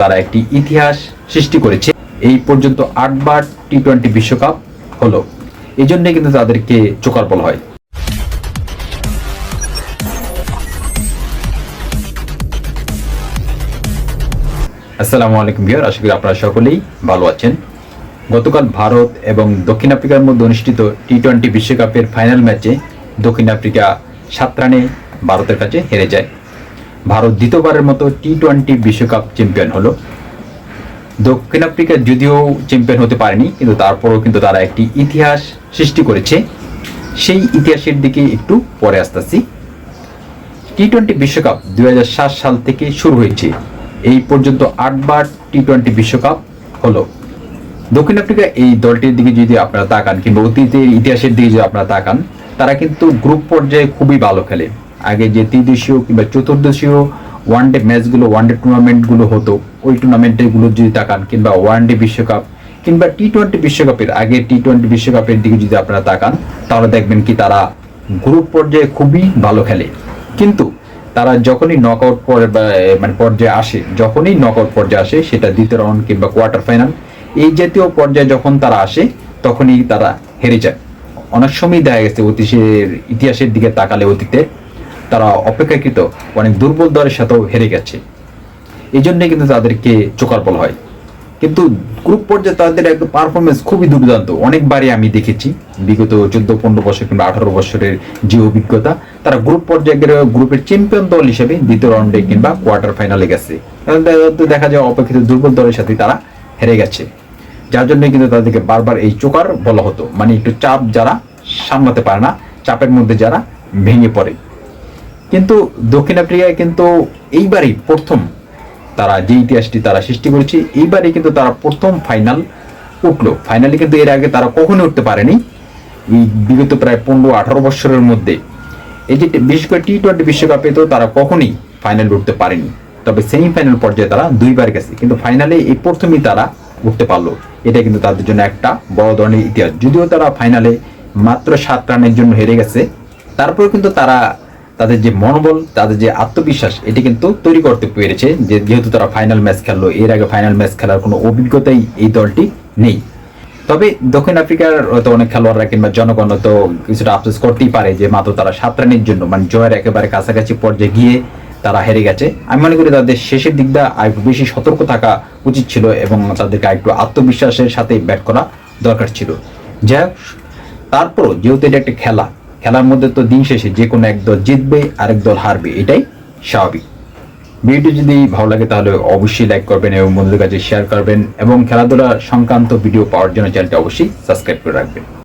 তারা একটি ইতিহাস সৃষ্টি করেছে। এই পর্যন্ত আটবার টি টোয়েন্টি বিশ্বকাপ হলো। এই জন্যই কিন্তু তাদেরকে চোকার বলা হয়। আসসালামু আলাইকুম বিহার আশা করি আপনারা সকলেই ভালো আছেন। গতকাল ভারত এবং দক্ষিণ আফ্রিকার মধ্যে অনুষ্ঠিত টি টোয়েন্টি বিশ্বকাপের ফাইনাল ম্যাচে দক্ষিণ আফ্রিকা সাত রানে ভারতের কাছে হেরে যায়। ভারত দ্বিতীয়বারের মতো টি টোয়েন্টি বিশ্বকাপ চ্যাম্পিয়ন হলো। দক্ষিণ আফ্রিকা যদিও চ্যাম্পিয়ন হতে পারেনি, কিন্তু তারপরেও কিন্তু তারা একটি ইতিহাস সৃষ্টি করেছে। সেই ইতিহাসের দিকে একটু পরে আসতেছি। টি টোয়েন্টি বিশ্বকাপ দুই হাজার সাত সাল থেকে শুরু হয়েছে। এই পর্যন্ত আটবার টি টোয়েন্টি বিশ্বকাপ হলো। দক্ষিণ আফ্রিকা এই দলটির দিকে যদি আপনারা তাকান, কিংবা অতীতের ইতিহাসের দিকে যদি আপনারা তাকান, তারা কিন্তু গ্রুপ পর্যায়ে খুবই ভালো খেলে। আগে যে ত্রিদেশীয় কিংবা চতুর্দেশীয় ওয়ান ডে ম্যাচগুলো ওয়ান ডে টুর্নামেন্টগুলো হতো, ওই টুর্নামেন্টগুলো যদি তাকান, কিংবা ওয়ান ডে বিশ্বকাপ, কিংবা টি টোয়েন্টি বিশ্বকাপের, আগে টি টোয়েন্টি বিশ্বকাপের দিকে যদি আপনারা তাকান, তাহলে দেখবেন কি তারা গ্রুপ পর্যায়ে খুবই ভালো খেলে। কিন্তু তারা যখনই নক আউট মানে পর্যায়ে আসে, যখনই নক আউট পর্যায়ে আসে, সেটা দ্বিতীয় রাউন্ড কিংবা কোয়ার্টার ফাইনাল এই জাতীয় পর্যায়ে যখন তারা আসে, তখনই তারা হেরে যায়। অনেক সময় দেখা গেছে অতীতের ইতিহাসের দিকে তাকালে অতীতে তারা অপেক্ষাকৃত অনেক দুর্বল দলের সাথেও হেরে গেছে। এই জন্যই কিন্তু তাদেরকে চোকার বলা হয়। কিন্তু গ্রুপ পর্যায়ে তাদের একটা পারফরমেন্স খুবই দুর্দান্ত। অনেকবারই আমি দেখেছি। বিগত চোদ্দ, পনেরো বছর কিংবা আঠারো বছরের যে অভিজ্ঞতা, তারা গ্রুপ পর্যায়ে গ্রুপের চ্যাম্পিয়ন দল হিসেবে দ্বিতীয় রাউন্ডে কিংবা কোয়ার্টার ফাইনালে গেছে। দেখা যায় অপেক্ষিত দুর্বল দলের সাথে তারা হেরে গেছে। যার জন্য কিন্তু তাদেরকে বারবার এই চোকার বলা হতো। মানে একটু চাপ যারা সামলাতে পারে না, চাপের মধ্যে যারা ভেঙে পড়ে। কিন্তু দক্ষিণ আফ্রিকায় কিন্তু এইবারই প্রথম তারা যে ইতিহাসটি তারা সৃষ্টি করেছে, এইবারই কিন্তু তারা প্রথম ফাইনাল উঠল। ফাইনালে কিন্তু এর আগে তারা কখনোই উঠতে পারেনি। এই বিগত প্রায় পনেরো আঠারো বছরের মধ্যে। এই যে বিশেষ করে টি টোয়েন্টি বিশ্বকাপে তো তারা কখনোই ফাইনাল উঠতে পারেনি। তবে সেমিফাইনাল পর্যায়ে তারা দুইবার গেছে। কিন্তু ফাইনালে এই প্রথমেই তারা উঠতে পারল। এটা কিন্তু তাদের জন্য একটা বড় ধরনের ইতিহাস। যদিও তারা ফাইনালে মাত্র সাত রানের জন্য হেরে গেছে তারপরে কিন্তু তারা তাদের যে মনোবল, তাদের যে আত্মবিশ্বাস, এটি কিন্তু তৈরি করতে পেরেছে যে যেহেতু তারা ফাইনাল ম্যাচ খেললো, এর আগে ফাইনাল ম্যাচ খেলার কোনো অভিজ্ঞতাই এই দলটি নেই। তবে দক্ষিণ আফ্রিকার হয়তো অনেক খেলোয়াড়রা কিংবা জনগণ তো কিছুটা আফসোস করতেই পারে যে মাত্র তারা সাত রানের জন্য মানে জয়ের একেবারে কাছাকাছি পর্যায়ে গিয়ে তারা হেরে গেছে। আমি মনে করি তাদের শেষের দিকটা আরেকটু বেশি সতর্ক থাকা উচিত ছিল এবং তাদেরকে আরেকটু আত্মবিশ্বাসের সাথে ব্যাট করা দরকার ছিল। যাই হোক, তারপরও যেহেতু এটা একটা খেলা খেলার মধ্যে তো দিন শেষে যে কোনো এক দল জিতবে, আরেক দল হারবে, এটাই স্বাভাবিক। ভিডিওটি যদি ভালো লাগে তাহলে অবশ্যই লাইক করবেন এবং বন্ধুদের কাছে শেয়ার করবেন এবং খেলাধুলা সংক্রান্ত ভিডিও পাওয়ার জন্য চ্যানেলটি অবশ্যই সাবস্ক্রাইব করে রাখবেন।